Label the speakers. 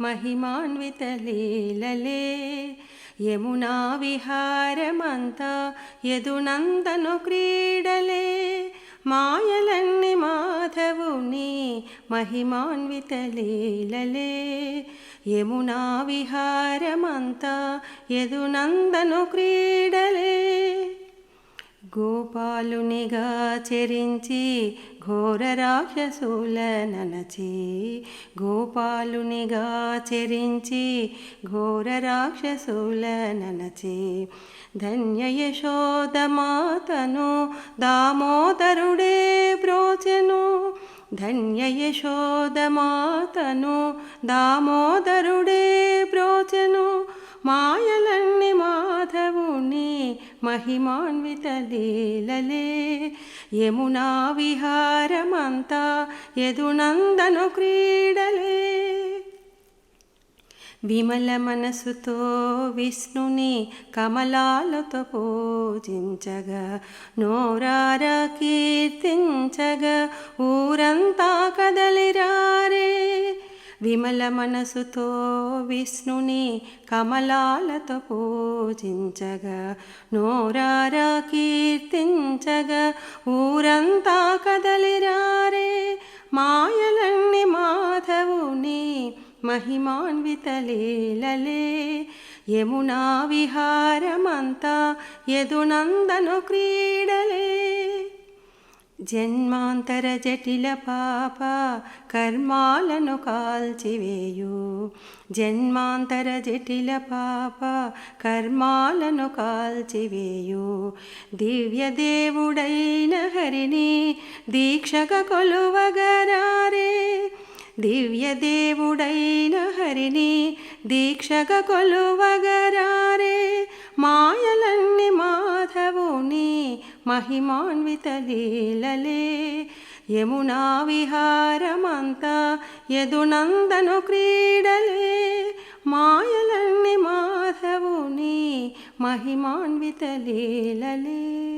Speaker 1: మహిమాన్విత లీలలే. యమునా విహారమంతా యదునందను క్రీడలే. మాయలన్ని మాధవుని మహిమాన్విత లీలలే. యమునా విహారమంతా యదునందను క్రీడలే. గోపాలునిగా చెరించి ఘోర రాక్షసుల ననచి గోపాలునిగా చెరించి ఘోర రాక్షసుల ననచి ధన్య యశోదమాతను దామోదరుడే బ్రోచెను. ధన్య యశోదమాతను దామోదరుడే బ్రోచెను. మాయల మహిమాన్విత లీలలే యమునా విహారమంతా యదునందను క్రీడలే. విమల మనసుతో విష్ణుని కమలాలతో పూజించగా నోరార కీర్తించగా ఊరంతా కదలిరా. విమల మనసుతో విష్ణుని కమలాలతో పూజించగా నోరారా కీర్తించగా ఊరంతా కదలిరారే. మాయలన్ని మాధవుని మహిమాన్విత లీలలే యమునా విహారమంతా యదునందను క్రీడ జన్మాంతర జటిల పాప కర్మాలను కాల్చివేయు జన్మాంతర జటిల పాప కర్మాలను కాల్చివేయు దివ్యదేవుడైన హరిని దీక్షగా కొలువగరారే. దివ్యదేవుడైన హరిని దీక్షగా కొలువగరారే. మాయలన్నీ మా మహిమాన్విత లీలలే యమునా విహారమంతా యదునందను క్రీడలే. మాయలన్ని మాధవుని మహిమాన్విత లీలలే